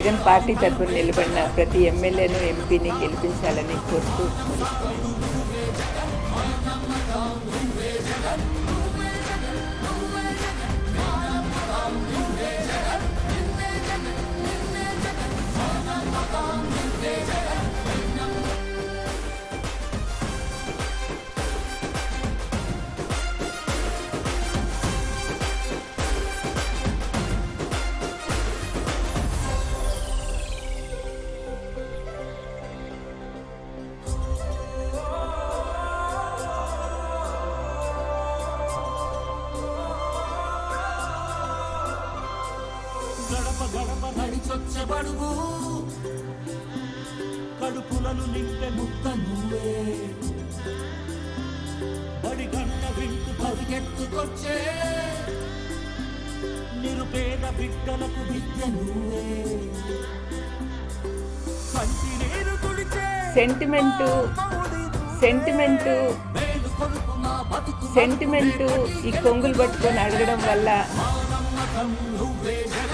Jagan party తరఫున నిలబడిన ప్రతి ఎమ్మెల్యేను ఎంపీని గెలిపించాలని కోరుతూ గడప గడప నడిచొచ్చబడుగు కడుపులను నింపే ముక్క నువ్వే. బడి గంట వింటూ పరిగెత్తుకొచ్చే. నిరుపేద బిడ్డలకు విద్య నువ్వే. కంటి తుడిచే సెంటిమెంటు సెంటిమెంటు సెంటిమెంటు ఈ కొంగులు పట్టుకొని అడగడం వల్ల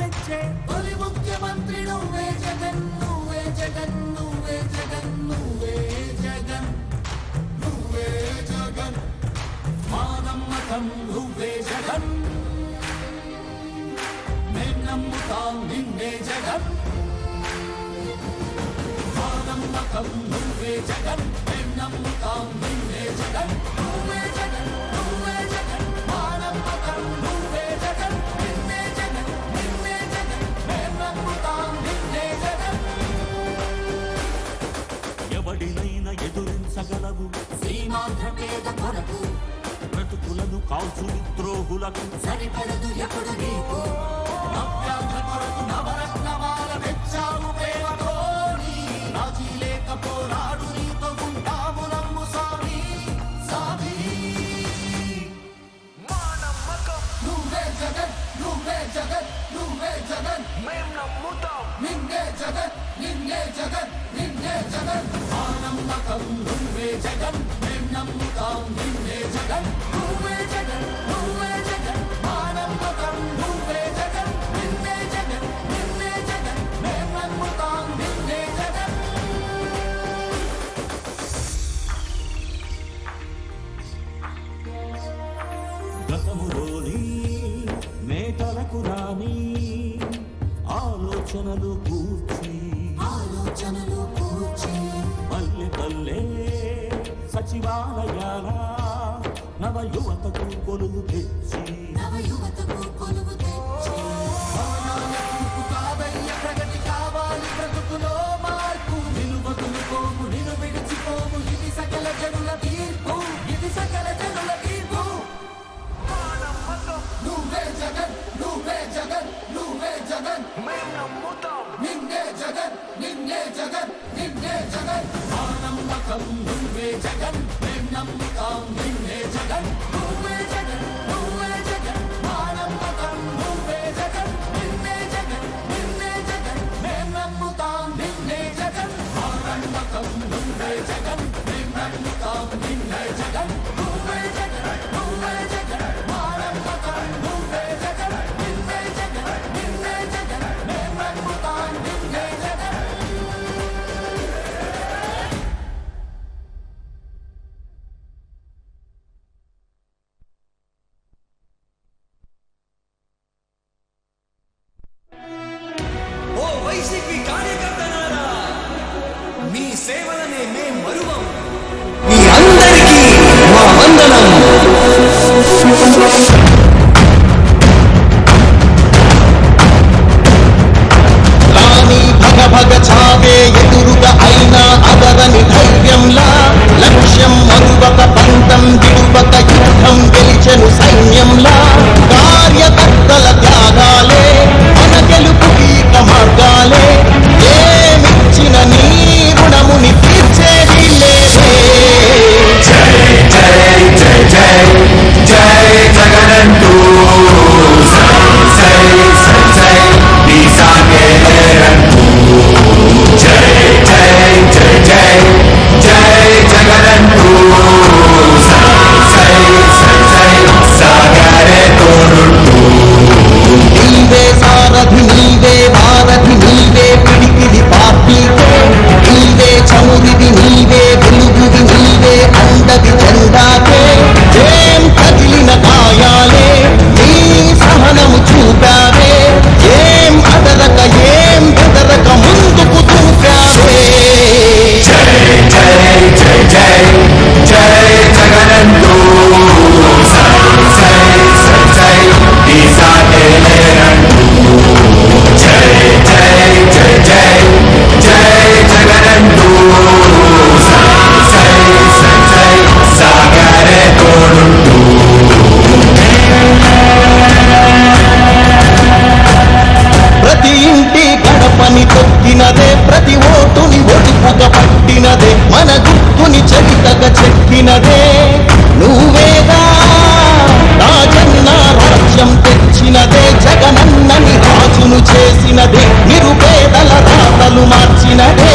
తెచ్చే. తొలి ముఖ్యమంత్రి నువ్వే జగన్ నువ్వే జగన్ నువ్వే జగన్ నువ్వే జగన్ నువ్వే జగన్. మా నమ్మకం నువ్వే జగన్. మేం నమ్ముతాం నిన్నే జగన్. మా నమ్మకం నువ్వే జగన్. మేం నమ్ముతాం నిన్నే జగన్ జగన్. పేద కొరకు. బ్రతుకులను కాల్చు ద్రోహులకు సరిపడదు ఎప్పుడు నీకు. నవ్యాంధ్ర కొరకు నవరత్నమాల తెచ్చావు ప్రేమతో నీ. రాజీ లేక పోరాడు నీతో ఉంటాము నమ్ము సామి సామి మా నమ్మకం నువ్వే జగన్ నువ్వే జగన్ నువ్వే జగన్. మేం నమ్ముతాం. నిన్నే జగన్ నిన్నే జగన్. గతములోని మేటలకు రాని ఆలోచనలు కూర్చి. ఆలోచనలు కూర్చి. పల్లె పల్లె సచివాలయాల నవ యువతకు కొలువు తెచ్చి. నవ యువతకు కొలువు తెచ్చి. నడక నువ్వేదా రాజన్న రాజ్యం తెచ్చినదే జగనన్నని రాజును చేసినదే. నిరుపేదల రాతలు మార్చినదే.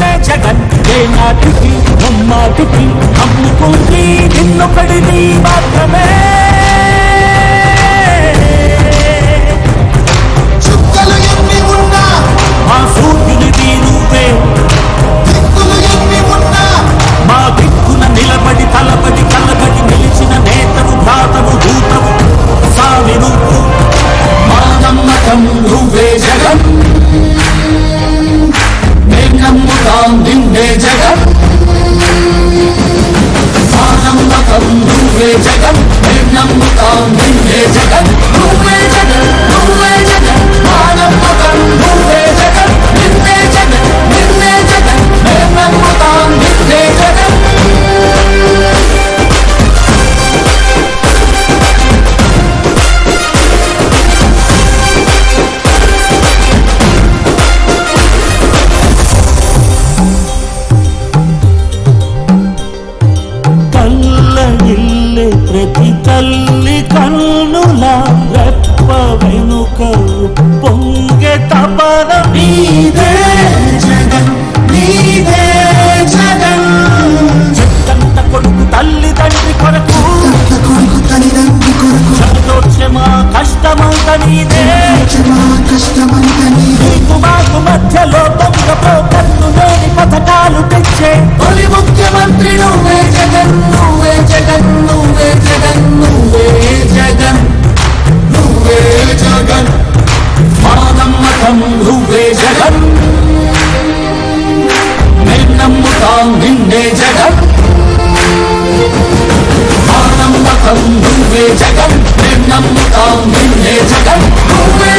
జగన్ ఏ నాటికి నమ్మాటికి నమ్ముకుంది నిన్నొకడిని మాత్రమే. చుక్కలు ఎన్ని ఉన్నా రెప్ప వెనుక పొంగె తపనం నమ్ముతాం నిన్నే జగం మా నమ్మకం నువ్వే జగం మేము నమ్ముతాం నిన్నే జగం నువ్వే